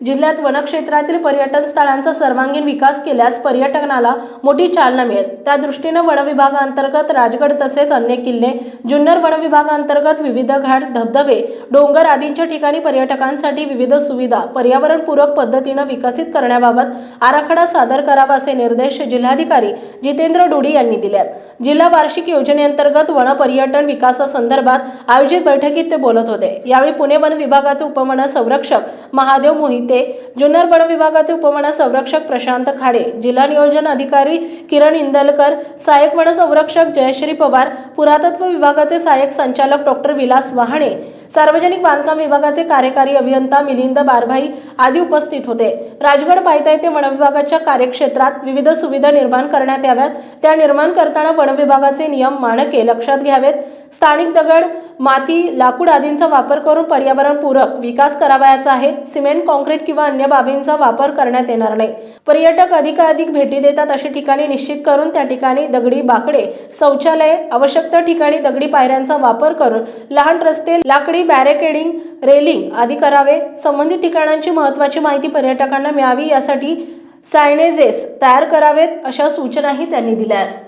जिल्ह्यात वनक्षेत्रातील पर्यटन स्थळांचा सर्वांगीण विकास केल्यास पर्यटनाला मोठी चालना मिळेल. त्या दृष्टीनं वनविभागाअंतर्गत राजगड तसेच अन्य किल्ले जुन्नर वनविभागाअंतर्गत विविध घाट धबधबे डोंगर आदींच्या ठिकाणी पर्यटकांसाठी विविध सुविधा पर्यावरणपूरक पद्धतीनं विकसित करण्याबाबत आराखडा सादर करावा असे निर्देश जिल्हाधिकारी जितेंद्र डोडी यांनी दिल्यात जिल्हा वार्षिक योजनेअंतर्गत वन पर्यटन विकासासंदर्भात आयोजित बैठकीत ते बोलत होते. यावेळी पुणे वन विभागाचे उपवन संरक्षक महादेव मोहित जुन्नर वन विभागाचे उपवन संरक्षक प्रशांत खाडे जिल्हा नियोजन अधिकारी किरण इंदलकर सहाय्यक वन संरक्षक जयश्री पवार पुरातत्व विभागाचे सहाय्यक संचालक डॉक्टर विलास वहाणे सार्वजनिक बांधकाम विभागाचे कार्यकारी अभियंता मिलिंद बारभाई आदी उपस्थित होते. राजगड पायथा येथे वन विभागाच्या कार्यक्षेत्रात विविध सुविधा निर्माण करण्यात याव्यात. त्या निर्माण करताना वन विभागाचे नियम मानके लक्षात घ्यावेत. स्थानिक दगड माती लाकूड आदींचा वापर करून पर्यावरणपूरक विकास करावयाचा आहे. सिमेंट कॉन्क्रीट किंवा अन्य बाबींचा वापर करण्यात येणार नाही. पर्यटक अधिकाधिक भेटी देतात अशी ठिकाणी निश्चित करून त्या ठिकाणी दगडी बाकडे शौचालय आवश्यक त्या ठिकाणी दगडी पायऱ्यांचा वापर करून लहान रस्ते लाकडी बॅरिकेडिंग रेलिंग आदी करावे. संबंधित ठिकाणांची महत्त्वाची माहिती पर्यटकांना मिळावी यासाठी सायनेजेस तयार करावेत अशा सूचनाही त्यांनी दिल्या आहेत.